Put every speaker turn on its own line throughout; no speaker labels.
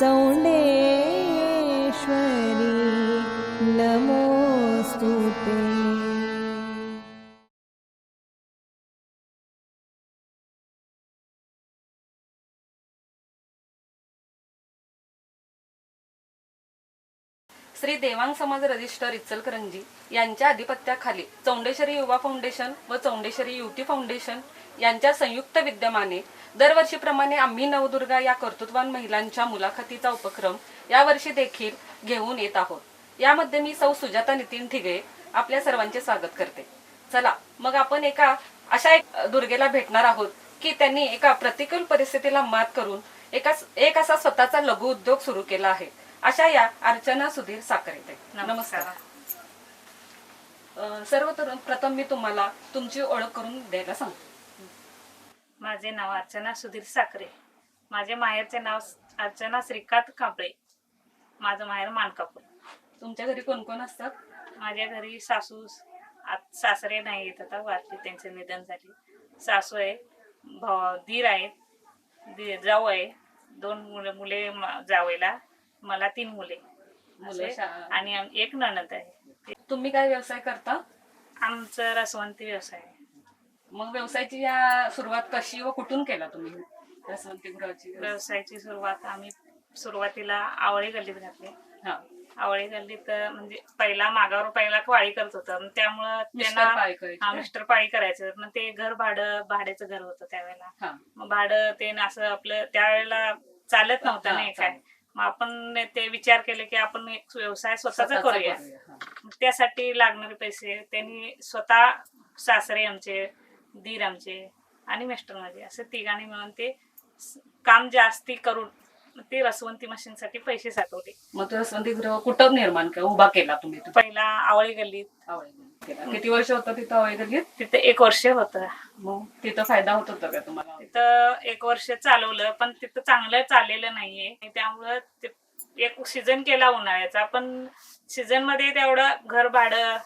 चौंडेश्वरी नमोऽस्तु ते।
श्री देवांग समाज रजिस्टर इचलकरंजी यांच्या अधिपत्याखाली चौंडेश्वरी युवा फाउंडेशन व चौंडेश्वरी युवती फाउंडेशन यांच्या संयुक्त विद्यमाने दरवर्षीप्रमाणे आम्ही नवदुर्गा या कर्तृत्वान महिलांच्या मुलाखतीचा उपक्रम यावर्षी देखील घेऊन येत आहोत. यामध्ये मी सौ सुजाता नितीन ठिगे आपल्या सर्वांचे स्वागत करते. चला मग आपण एका अशा एक दुर्गेला भेटणार आहोत की त्यांनी एका प्रतिकूल परिस्थितीला मात करून एका एक असा स्वतःचा लघु उद्योग सुरू केला आहे. अशा या अर्चना सुधीर साखरेते नमस्कार. अं, सर्वप्रथम प्रथम मी तुम्हाला तुमची ओळख करून द्यायला सांगते.
माझे नाव अर्चना सुधीर साखरे. माझे माहेरचे नाव अर्चना श्रीकांत कांबळे. माझं माहेर मानकापूर.
तुमच्या घरी कोण कोण असतात?
माझ्या घरी सासू सासरे नाही येत आता वारली त्यांचे निधन झाले. सासू आहे भाव दीर आहेत दीर जाऊ आहे. दोन मुलं मुले जावईला मला तीन मुले.
मुलं
आणि एक नणद आहे.
तुम्ही काय व्यवसाय करता?
आमचं रसवंती व्यवसाय आहे.
मग व्यवसायाची या सुरुवात कशी व कुठून केला तुम्ही? रसवंती गृहाची
व्यवसायाची सुरुवात आम्ही सुरुवातीला आवळे गल्लीत घातले.
हा.
आवळे गल्लीत म्हणजे पहिला मागावर पहिला वाळी करत होतं. त्यामुळं
मिस्टर
त्यांना
पाळी करायचे.
हा
काय?
मिस्टर पाळी करायचं. मग ते घर भाडं भाड्याचं घर होतं त्यावेळेला.
हा.
मग भाडं ते न असं आपलं त्यावेळेला चालत नव्हतं
हा,
नाही काय.
चालेल.
मग आपण ते विचार केले की आपण एक व्यवसाय स्वतःचा
स्वतःचा
करूया.
हा.
त्यासाठी लागणारे पैसे त्यांनी स्वतः सासरे आमचे दीर आमचे आणि मिस्टर माझे असे तिघांनी मिळून ते काम जास्ती करून ते रसवंती मशीनसाठी पैसे साठवले.
मग तो रसवंती गृह कुठं निर्माण केला उभा केला तुम्ही तो?
पहिला आवळी गल्लीत.
आवळे गल्लीत केला. किती वर्ष होतं तिथं आवळे गल्लीत?
तिथे एक वर्ष होतं.
मग तिथं फायदा होत होता का तुम्हाला?
तिथं एक वर्ष चालवलं पण तिथं चांगलं चाललेलं नाहीये. त्यामुळं ते एक सीझन केला उन्हाळ्याचा पण सीझनमध्ये तेवढं घर भाडं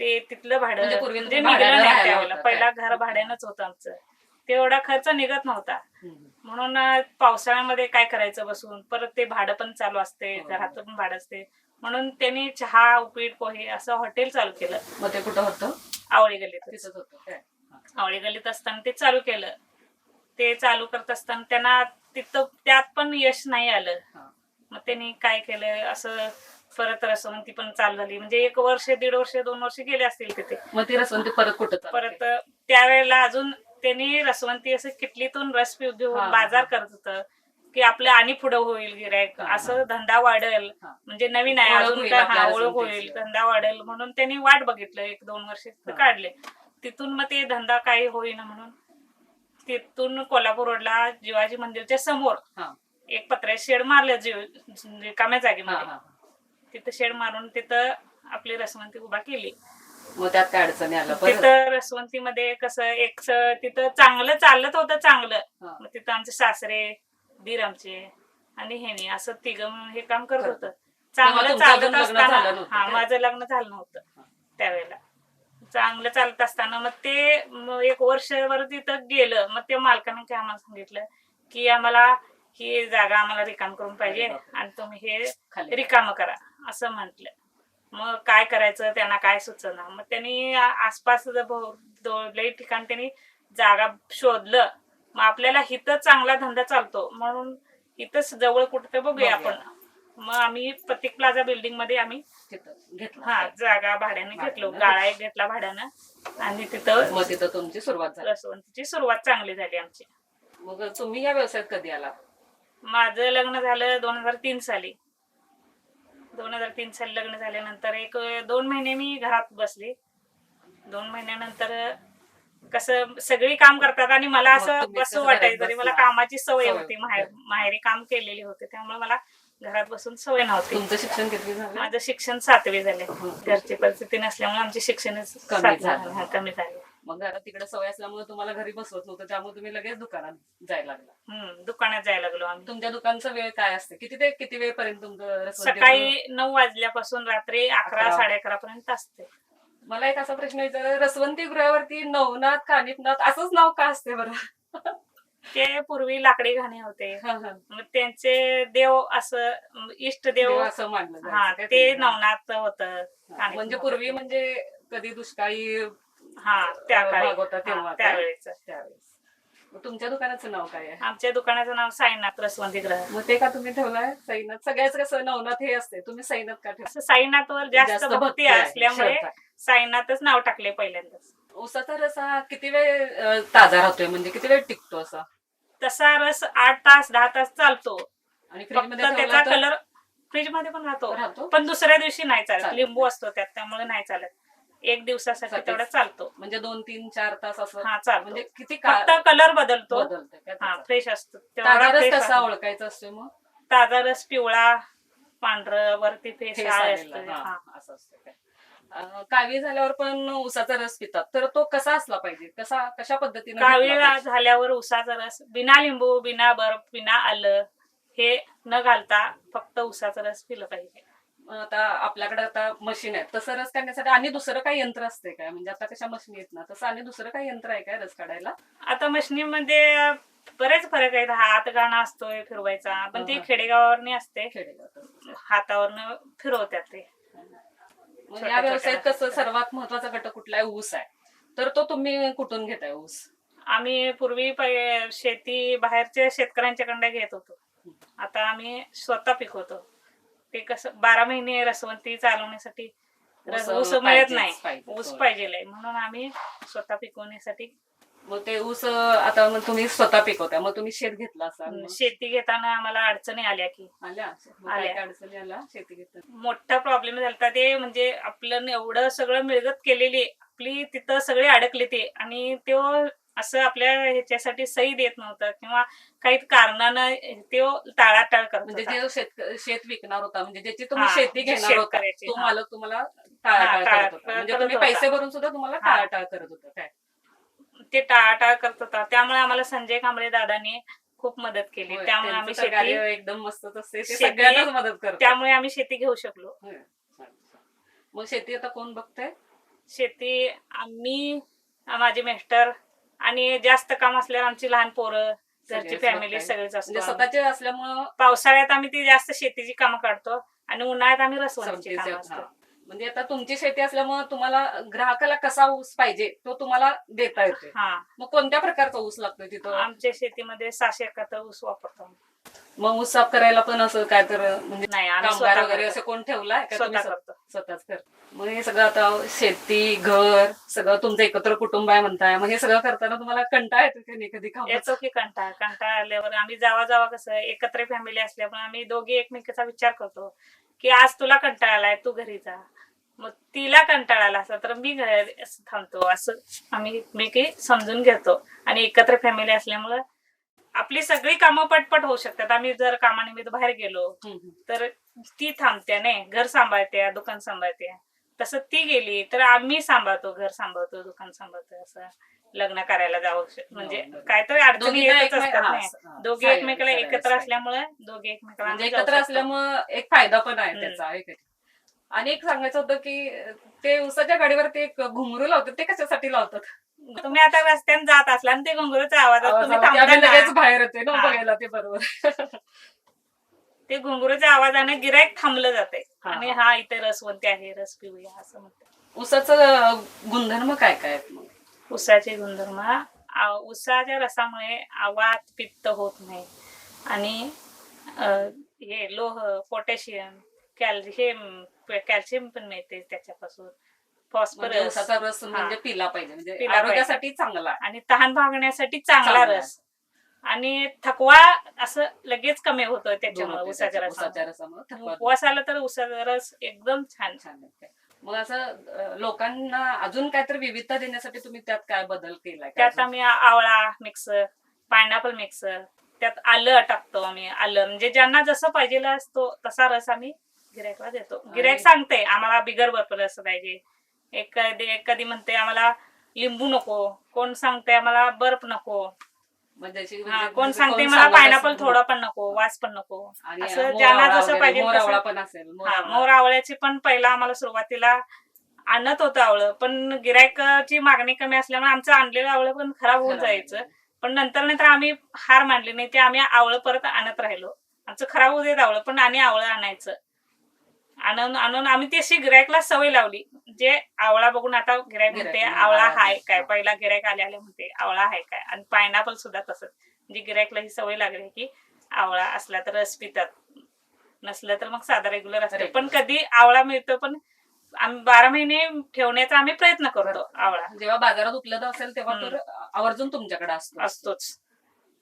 ते तिथलं भाडं
म्हणजे पूर्वी
म्हणजे
तुम्ही
निघलं
भाड्यानं
नाही
राहायला
त्यावेळेला.
होता
पहिला? घर भाड्यानंच होतं आमचं. तेवढा खर्च निघत नव्हता. म्हणून अं, पावसाळ्यामध्ये काय करायचं बसून? परत ते भाडं पण चालू असते
हो.
घराचं पण भाडं असते. म्हणून त्यांनी चहा उपीट पोहे असं हॉटेल चालू केलं.
मग ते कुठं होतं?
आवळी गल्लीत
तिथंच होतं काय.
आवळी गल्लीत असताना ते चालू केलं. ते चालू करत असताना त्यांना तिथं त्यात पण यश नाही आलं.
हा.
मग त्यांनी काय केलं? असं परत रसवंती पण चालू झाली म्हणजे एक वर्ष दीड वर्ष दोन वर्ष गेले असतील तिथे
मग ती रसवंती परत कुठं चालू
परत? त्यावेळेला अजून त्यांनी रसवंती असं किटलीतून रस पिऊ
हा.
बाजार करत होतं की आपलं आणि पुढे होईल गिरायक
हा.
असं धंदा वाढेल
हा.
म्हणजे नवीन आहे
ओळख
अजून
होईल
काय
आपल्या
हा ओळख
रसवंतीची.
होईल धंदा वाढेल म्हणून त्यांनी वाट बघितलं एक दोन वर्ष
हा.
काढले तिथून मग ते धंदा काही होईना म्हणून तिथून कोल्हापूर रोडला जिवाजी मंदिरच्या समोर
हा.
एक पत्र्या शेड मारलं जीव रिकाम्या
हा,
जागेमध्ये
हा.
तिथं शेड मारून तिथं आपली रसवंती उभा केली
मग त्यात काय अडचणी आलं परत
तिथं रसवंतीमध्ये कसं एक स- तिथं चांगलं चालत होतं चांगलं
हा.
मग तिथं आमचे सासरे दीर आमचे आणि हेनी असं तिघ हे काम करत. होतं चांगलं
तुमचं
चालत असताना
नव्हतं
हा
काय?
माझं लग्न झालं नव्हतं त्यावेळेला चांगलं चालत असताना मग ते एक वर्षभर तिथं गेलं मग ते मालकाने काय आम्हाला सांगितलं की आम्हाला ही जागा आम्हाला रिकाम करून पाहिजे. आणि तुम्ही हे
खाली.
रिकाम करा असं म्हंटल. मग काय करायचं? त्यांना काय सुचना? मग त्यांनी आसपास लई ठिकाण त्यांनी जागा शोधलं. मग आपल्याला इथं चांगला धंदा चालतो. म्हणून इथंच जवळ कुठं बघूया. आपण. मग आम्ही प्रतीक प्लाझा बिल्डिंगमध्ये आम्ही
घेतलं.
हा जागा भाड्याने घेतलो. गाळा एक घेतला भाड्यानं. आणि तिथं
मग तिथं तुमची सुरुवात झाली.
रसवंतीची सुरुवात चांगली झाली आमची.
मग तुम्ही या व्यवसायात कधी आला
माझं लग्न झालं दोन हजार तीन साली. दोन हजार तीन साली लग्न झाल्यानंतर एक दोन महिने मी घरात बसले दोन महिन्यानंतर कसं सगळी काम करतात आणि मला असं
कसं
वाटायचं तरी मला? कामाची सवय होती. माहेर माहेरी काम केलेली होते त्यामुळे मला घरात बसून सवय नव्हती
तुमचं शिक्षण किती झालं
माझं शिक्षण सातवी झाले
हं.
घरची परिस्थिती नसल्यामुळे आमचे शिक्षणच
कमी झालं. मग घरात तिकडे सवय असल्यामुळे तुम्हाला घरी बसवत नव्हतं त्यामुळे तुम्ही लगेच दुकानात जायला लागला
हम्म दुकानात जायला लागलो आम्ही
तुमच्या दुकानचा वेळ काय असते किती ते किती वेळपर्यंत तुमचं रसवंती
सकाळी नऊ वाजल्यापासून रात्री अकरा
अकरा.
साडे अकरा पर्यंत असते?
मला एक असा प्रश्न विचार रसवंती गृहावरती नवनाथ कानिपनाथ असंच नाव का असते बरं
ते पूर्वी लाकडी घाणे होते
हा, हा.
मग त्यांचे देव असं अं, इष्ट
देव
देव
असं मानलं जायचं
हा
काय
ते? नवनाथ होत
हा, म्हणजे पूर्वी म्हणजे कधी दुष्काळी
हा त्या
अं,
काळी.
भाग होता तेव्हा
हा,
काय?
त्यावेळेस
त्यावेळेस. मग तुमच्या दुकानाचं नाव काय आहे?
आमच्या दुकानाचं नाव साईनाथ रसवंती ग्रह.
मग ते का तुम्ही ठेवलाय? सैनाथ. सगळ्याच कसं नवनाथ हे असते. तुम्ही सैनाथ का ठेवला
असं साईनाथवर जास्त भक्ती
आहे,
असल्यामुळे
श्रद्धा.
साईनाथच नाव टाकले पहिल्यांदाच.
उसाचा रस हा किती वेळ अं, ताजा राहतोय? म्हणजे किती वेळ टिकतो असा?
तसा रस आठ तास दहा तास चालतो.
आणि
फक्त
फ्रीजमध्ये
त्याचा
तर?
कलर फ्रीजमध्ये पण राहतो.
राहतो?
पण दुसऱ्या दिवशी नाही चालत.
चालत.
लिंबू. असतो त्यात त्यामुळे नाही चालत. एक दिवसासाठी
साठी.
तेवढा चालतो
म्हणजे दोन तीन चार तास असं
हा चालतो
म्हणजे किती काळ
फक्त कलर बदलतो हा
त्याचा?
फ्रेश असतो
ताजा
तेवढा
रस
fresh
कसा
असतो.
ओळखायचा असतो मग
ताजा रस पिवळा पांढर वरती फेस
फेस
आळे
आलेला,
असतो
हा,
हा.
असं असतं काय. अं, कावी झाल्यावर पण उसाचा रस पितात तर तो कसा असला पाहिजे कसा कशा पद्धतीने घेतला पाहिजे?
झाल्यावर उसाचा रस बिना लिंबू बिना बर्फ बिना आलं हे न घालता फक्त उसाचा रस पिलं पाहिजे
आता आपल्याकडे आता मशीन आहे तसं रस काढण्यासाठी आणि दुसरं काही यंत्र असते काय? म्हणजे आता कशा मशीन येत ना? तसं आणि दुसरं काही यंत्र आहे काय रस काढायला?
आता मशनीमध्ये बरेच फरक आहेत. हात गाणं असतोय फिरवायचा पण ती
हा.
खेडेगावावरनी असते.
खेडेगावात
हातावरनं फिरवतात ते.
मग या व्यवसायात कसं सर्वात महत्त्वाचा घटक कुठला आहे? ऊस आहे. तर तो तुम्ही कुठून घेताय ऊस?
आम्ही पूर्वी पै- शेती बाहेरच्या शेतकऱ्यांच्याकडे घेत होतो. आता आम्ही स्वतः पिकवतो. ते कसं बारा महिने रसवंती चालवण्यासाठी रस-
ऊस
मिळत नाही. ऊस पाहिजे म्हणून आम्ही स्वतः पिकवण्यासाठी
मग ते ऊस आता मग तुम्ही स्वतः पिकवताय. मग तुम्ही शेत घेतला असाल.
शेती घेताना आम्हाला अडचणी आल्या की.
आल्या?
आल्या.
अडचणी आल्या? शेती घेताना?
मोठा प्रॉब्लेम झाला ते म्हणजे आपलं एवढं सगळं मिळगत केलेली आपली तिथं सगळे अडकले ते. आणि तो असं आपल्या ह्याच्यासाठी सही देत नव्हतं किंवा काही कारणानं तो टाळाटाळ करत
म्हणजे
होता.
जे शेत शेत विकणार होता म्हणजे ज्याची तुम्ही
हा,
शेती
जे
घेणार होता
शेतकऱ्याची,
तो
हा.
मालक तुम्हाला टाळाटाळ
टाळा-
करत होता म्हणजे
करत
तुम्ही
होता.
पैसे भरून सुद्धा तुम्हाला
हा.
टाळाटाळ करत होता काय
ते टाळाटाळ करत होता त्यामुळे आम्हाला संजय कांबळे दादाने खूप मदत केली
होय,
त्यामुळे आम्ही
त्यांचं तर कार्य
शेती
एकदम मस्तच असते ते
शेती-
सगळ्यांनाच मदत करतात
त्यामुळे आम्ही शेती घेऊ शकलो.
मग शेती आता कोण बघतंय
शेती आम्ही माझे मिस्टर आणि जास्त काम असल्यावर आमची लहान पोरं घरची
सगळेच
फॅमिली
बघताय.
सगळेच
म्हणजे
असतो
स्वतःचे असल्यामुळं
पावसाळ्यात आम्ही ती जास्त शेतीची कामं काढतो आणि उन्हाळ्यात आम्ही रसवंतीची
समजीचे-
कामं
हा.
असतो
म्हणजे आता तुमची शेती असल्यामुळे तुम्हाला ग्राहकाला कसा ऊस पाहिजे तो तुम्हाला देता येते
हा
मग कोणत्या प्रकारचा ऊस लागतोय तिथं
आमच्या शेतीमध्ये सहाशे एकाहत्तर ऊस वापरतो आम्ही.
मग ऊस साफ करायला पण असं काय तर म्हणजे
नाही आम्ही
कामगार
स्वतः
वगैरे
करतो.
असं कोण ठेवलाय का तुम्ही
स्वतः
स्व-
करतो.
स्वतःच कर मग हे सगळं आता शेती घर सगळं तुमचं एकत्र कुटुंब आहे म्हणताय. मग हे सगळं करताना तुम्हाला कंटाळा येतो की नाही कधी कामाचा?
येतो की कंटाळा. कंटाळा आल्यावर आम्ही जावा जावा कसं एकत्र फॅमिली असल्यामुळे आम्ही दोघी एकमेकाचा विचार करतो की आज तुला कंटाळा आलाय तू घरी जा. मग तिला कंटाळा आला असला तर मी घरी असं थांबतो. असं आम्ही एकमेकी समजून घेतो. आणि एकत्र फॅमिली असल्यामुळं आपली सगळी कामं पटपट होऊ शकतात आम्ही जर कामानिमित्त बाहेर गेलो. तर ती थांबते नाही घर सांभाळते दुकान सांभाळते तसं ती गेली तर आम्ही सांभाळतो घर सांभाळतो दुकान सांभाळतो असं लग्न करायला जाऊ म्हणजे
बरोबर.
काहीतरी अडचणी येतच असतात
हा, हा,
दोघे एकमेकाला
करायलाच
एकत्र
पाहिजे.
असल्यामुळे दोघे एकमेकाला
म्हणजे एकत्र. असल्यामुळं एक फायदा पण आहे. त्याचा? आणि एक सांगायचं होतं की ते उसाच्या गाडीवरती एक घुंगरू लावतात ते कशासाठी लावतात
तुम्ही आता रस्त्याने जात असला आणि ते आवाजात
आवाज
तुम्ही
आम्ही लगेच बाहेर येते ना
हा.
बघायला ते बरोबर.
ते घुंगरूच्या आवाजाने गिरायक थांबलं जाते
हा,
आणि
हा.
इथे रसवंती आहे रस पिऊया असं म्हणतात.
उसाचं गुणधर्म काय काय आहेत मग?
उसाचे गुणधर्म आ- उसाच्या रसामुळे आवात पित्त होत नाही. आणि अ, हे लोह पोटॅशियम कॅल्शियम कॅल्शियम पण मिळते त्याच्यापासून.
म्हणजे
फॉस्फरस
उसाचा रस म्हणजे. पिला पाहिजे म्हणजे
पिला पाहिजे.
आरोग्यासाठी चांगला आहे.
आणि तहान भागण्यासाठी चांगला. रस आणि थकवा असं लगेच कमी होतोय त्याच्यामुळे
दोन
उसाच्या
उसाच्या
रसामुळे
रसामुळे थकवा
उपवास आला तर उसाचा रस एकदम छान
छान. मग असं अं, लोकांना अजून काहीतरी विविधता देण्यासाठी तुम्ही त्यात काय बदल केलाय का
त्यात
अजून?
आम्ही आवळा मिक्स पायनॅपल मिक्स त्यात आलं टाकतो आम्ही आलं म्हणजे ज्यांना जसं पाहिजे असतो तसा रस आम्ही गिरायकला देतो गिरायक
आणि-
सांगते आम्हाला बिगर बर्फ रस पाहिजे एखादी एखादी म्हणते आम्हाला लिंबू नको. कोण सांगते आम्हाला बर्फ नको.
म्हणजे अशी
हा,
म्हणजे
कोण
जसं
सांगते मला
सांगत
पायनॅपल
असेल.
थोडा पण नको वास पण नको.
आणि
असं
मोर
ज्यांना जसं
वगैरे,
पाहिजे
मोर
तसं-
आवळा पण असेल मोर
हा
आवळा.
मोर आवळ्याची पण पहिला आम्हाला सुरुवातीला आणत होतं आवळं पण गिरायकाची मागणी कमी असल्यामुळे आमचं आणलेलं आवळं पण खराब होऊन जायचं. पण नंतर नंतर आम्ही हार मांडली नाही ते आम्ही आवळं परत आणत राहिलो. आमचं खराब होऊ देत आवळं पण आणि आवळं आणायचं. आणून आणून आम्ही ती अशी गिरायकला सवय लावली. जे आवळा बघून आता गिरायक म्हणते आवळा हाय काय. पहिला गिरायक आले आले म्हणते आवळा हाय काय? आणि पायनॅपल सुद्धा तसंच. म्हणजे गिरायकला ही सवय लागली की आवळा असला तर रस पितात. नसलं तर मग साधा रेग्युलर असते. पण कधी आवळा मिळतो पण आम्ही बारा महिने ठेवण्याचा आम्ही प्रयत्न करतो आवळा.
जेव्हा बाजारात उपलब्ध असेल तेव्हा. तर आवर्जून तुमच्याकडे असतो
असतोच.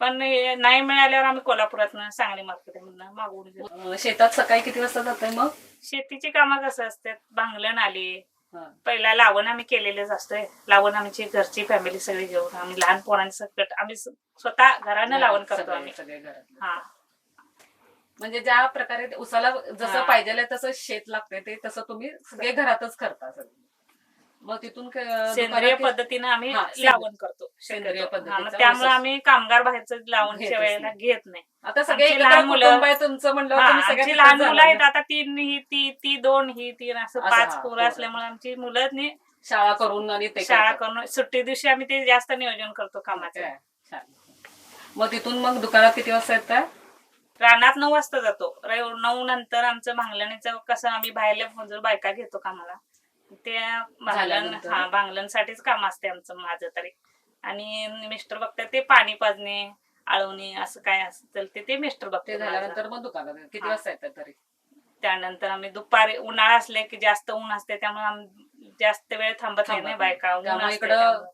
पण हे नाही मिळाल्यावर आम्ही कोल्हापुरातनं सांगली मार्केटमधनं मागवून घेतो.
अं, शेतात सकाळी किती वाजता जाताय मग?
शेतीची कामं कसं असतात? भांगलन आली.
हा.
पहिला लावण आम्ही केलेलेच असतोय. लावण आमची घरची फॅमिली सगळी घेऊन आम्ही लहान पोरांसकट आम्ही स- स्वतः घरानं लावण करतो
सगळे-
आम्ही.
सगळे घरात
हा.
म्हणजे ज्या प्रकारे ते उसाला जसं
हा.
पाहिजे तसं शेत लागते ते तसं तुम्ही सगळे घरातच करता सगळे. मग तिथून क-
सेंद्रिय
दुकानात-
पद्धतीने आम्ही
हा, सेंद्रिय-
लावण करतो
सेंद्रिय
शक्यतो.
पद्धतीचा
हा, त्यामुळे
ऊस
आम्ही कामगार बाहेरचं लावण वेळेला
नाही.
घेत नाही
आता सगळे
आमची
एकत्र
लहान मुलं-
कुटुंब आहे तुमचं म्हणलं
हा,
तुम्ही सगळ्या
आमची
तिथंच
लहान मुलं
झाला
आहेत
ना.
आता तीन ही ती ती दोन ही तीन असं
असं,
पाच
हा,
पोरं
पोरं.
असल्यामुळे आमची मुलं नी
शाळा करून आणि ते
शाळा
करतात.
करून सुट्टी दिवशी आम्ही ते जास्त नियोजन करतो कामाचं
काय? छान. मग तिथून मग दुकानात किती वाजता येतात
रानात नऊ वाजता जातो रे- नऊ नंतर आमचं भांगलणीचं कसं आम्ही बाहेरल्या मजूर बायका घेतो कामाला ते भांगलन
झाल्यानंतर?
हा भांगलणसाठीच काम असते आमचं माझं तरी. आणि मिस्टर बघतात ते पाणी पाजणे आळवणे असं काय असेल ते ते मिस्टर
ते
बघते
झाल्यानंतर मग दुकानात किती
हा.
वाजता येतात तरी?
त्यानंतर आम्ही दुपारी उन्हाळा असले की जास्त ऊन असते त्यामुळे आम्ही जास्त वेळ थांबत नाही
थांबत
बायका ऊन
त्यामुळे
असते
इकडं
त्यामुळे.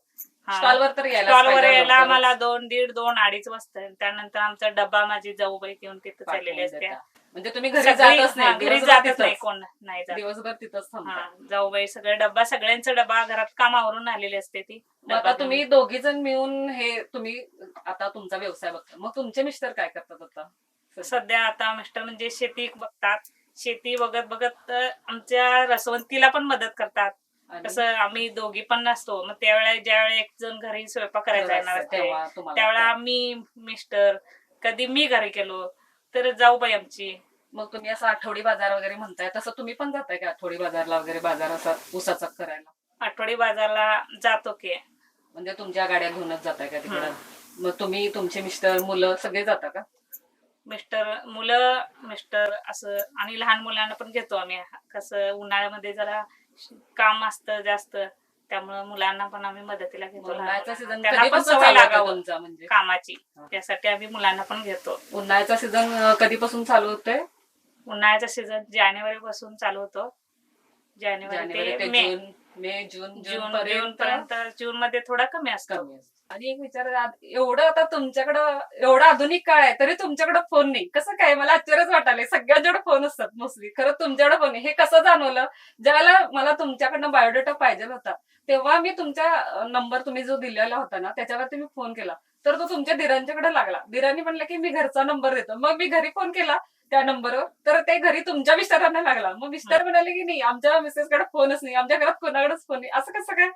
हा.
स्टॉलवर तर यायला
आम्हाला दोन दीड दोन अडीच वाजता. त्यानंतर आमचा डब्बा माझी जाऊबाई घेऊन तिथं चाललेली असते.
म्हणजे तुम्ही घरी जातच नाही
घरी जातच
तिथंच.
नाही कोण नाही जात.
दिवसभर तिथंच थांबता.
हा जाऊबाई सगळे डब्बा सगळ्यांचा डब्बा घरात कामावरून आलेली असते ती.
मग आता तुम्ही दोघी जण मिळून हे तुम्ही आता तुमचा व्यवसाय बघता. मग तुमचे मिस्टर काय करतात आता?
सध्या आता मिस्टर म्हणजे शेती बघतात. शेती बघत बघत आमच्या रसवंतीला पण मदत करतात. कसं आम्ही दोघी पण नसतो. मग त्यावेळेला ज्यावेळेला एक जण घरी स्वयंपाक करायचा येणार त्यावेळेला आम्ही मिस्टर कधी मी घरी गेलो तर जाऊबाई आमची.
मग तुम्ही असं आठवडी बाजार वगैरे म्हणताय तसं तुम्ही पण जाताय का आठवडी बाजारला वगैरे बाजार असा उसाचा करायला?
आठवडी बाजारला जातो की.
म्हणजे तुमच्या गाड्या घेऊनच जाताय का तिकडं? मग तुम्ही तुमचे मिस्टर मुलं सगळे जाता का?
मिस्टर मुलं मिस्टर असं आणि लहान मुलांना पण घेतो आम्ही. कसं उन्हाळ्यामध्ये जरा काम असतं जास्त. त्यामुळं मुलांना पण आम्ही मदतीला घेतो
उन्हाळ्याचा सीझन.
त्यांना पण
कधीपासून
सवय
चालू होतं
लागावं
तुमचा म्हणजे?
कामाची. त्यासाठी आम्ही मुलांना पण घेतो.
उन्हाळ्याचा सीझन कधीपासून चालू होतोय?
उन्हाळ्याचा सीझन जानेवारी पासून चालू होतो. जानेवारी
जानेवारी
ते
ते
मे.
जून. मे जून
जून जून
पर्यंत
जून मध्ये थोडा कमी असतो.
कमी असतं. आणि एक विचार एवढं आता तुमच्याकडं एवढा आधुनिक काळ आहे तरी तुमच्याकडे फोन नाही. कसं काय? मला आश्चर्यच वाटायलंय सगळ्यांच्याकडे फोन असतात मोस्टली खरं तुमच्याकडे फोन नाही. हे कसं जाणवलं? ज्यावेळेला मला तुमच्याकडनं बायोडेटा पाहिजे होता तेव्हा मी तुमच्या नंबर तुम्ही जो दिलेला होता ना त्याच्यावरती मी फोन केला. तर तो तुमच्या दिरांच्याकडे लागला. दिरांनी म्हणलं की मी घरचा नंबर देतो. मग मी घरी फोन केला. त्या नंबरवर. तर ते घरी तुमच्या मिस्टरांना लागला. मग मिस्टर म्हणाले की नाही आमच्या मिसेसकडे फोनच नाही आमच्या घरात कोणाकडेच फोन नाही. असं कसं काय?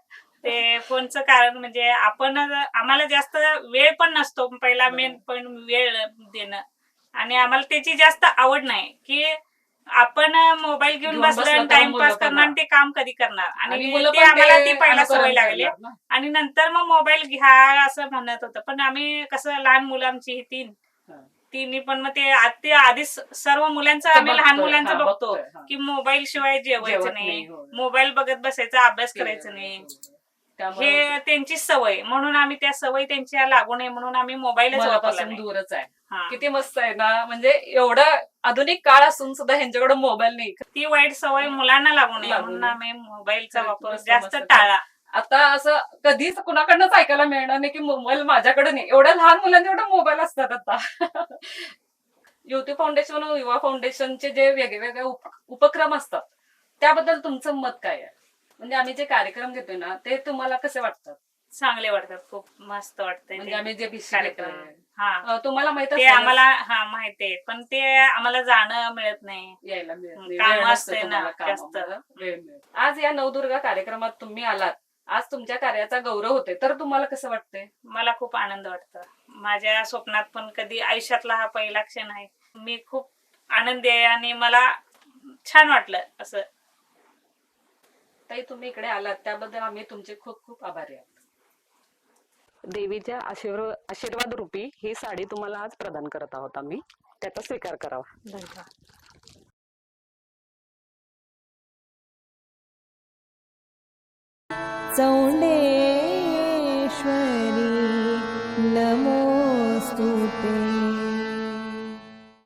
ते फोनचं कारण म्हणजे आपण आम्हाला जास्त वेळ पण नसतो पहिला मेन पण वेळ देणं. आणि आम्हाला त्याची जास्त आवड नाही की आपण मोबाईल घेऊन बसलो टाइमपास करणार आणि ते काम कधी करणार.
आणि
ते आम्हाला
ते
पहिला सवय लागली. आणि नंतर मग मोबाईल घ्या असं म्हणत होतं. पण आम्ही कसं लहान मुलं आमची ही तीन
हा.
तिन्ही पण मग ते आ- ते आधीच सर्व मुलांचं आम्ही लहान मुलांचं
हा,
बघतो
बघतोय, हा.
की मोबाईल शिवाय जेवायचं
जेवत
नाही
नाही, हो.
मोबाईल बघत बसायचा अभ्यास करायचं नाही
त्यामुळे
हे त्यांची सवय म्हणून आम्ही त्या सवय त्यांच्या लागू नये म्हणून आम्ही मोबाईलच वापरला
मनापासून
नाही
दूरच आहे
हा.
किती मस्त आहे ना म्हणजे एवढं आधुनिक काळ असून सुद्धा ह्यांच्याकडे मोबाईल नाही
ती वाईट सवय मुलांना लागू नये
लागू
म्हणून
नये.
आम्ही मोबाईलचा वापर
मस्त,
जास्त
मस्त.
टाळा
आता असं कधीच कुणाकडनंच ऐकायला मिळणार नाही की मोबाईल माझ्याकडे नाही एवढ्या लहान मुलांचे मोबाईल असतात आता युती फाउंडेशन युवा फाउंडेशनचे जे वेगवेगळे उप- उपक्रम असतात त्याबद्दल तुमचं मत काय आहे म्हणजे आम्ही जे कार्यक्रम घेतोय ना ते तुम्हाला कसे वाटतात
चांगले वाटतात खूप मस्त वाटतंय
म्हणजे
ते
आम्ही जे भिशी
कार्यक्रम
घेतोय.
हा
अं, तुम्हाला माहीत
ते. आम्हाला हा माहिती आहे पण ते आम्हाला जाणं मिळत नाही
यायला मिळत नाही.
काम
वेळ नसतो
असते ना,
तुम्हाला
जास्त.
कामामुळं. वेळ मिळत. आज या नवदुर्गा कार्यक्रमात तुम्ही आलात आज तुमच्या कार्याचा गौरव होते तर तुम्हाला कसं वाटतंय?
मला खूप आनंद वाटतो माझ्या स्वप्नात पण कधी आयुष्यातला हा पहिला क्षण आहे. मी खूप आनंदी आहे आणि मला छान वाटलं असं.
ताई तुम्ही इकडे आलात. त्याबद्दल आम्ही तुमचे खूप खूप आभारी आहोत. देवीच्या आशीर्वाद आशीर्वाद रूपी ही साडी तुम्हाला आज प्रदान करत आहोत आम्ही. त्याचा स्वीकार करावा.
धन्यवाद.
चौंडेश्वरी नमोस्तुते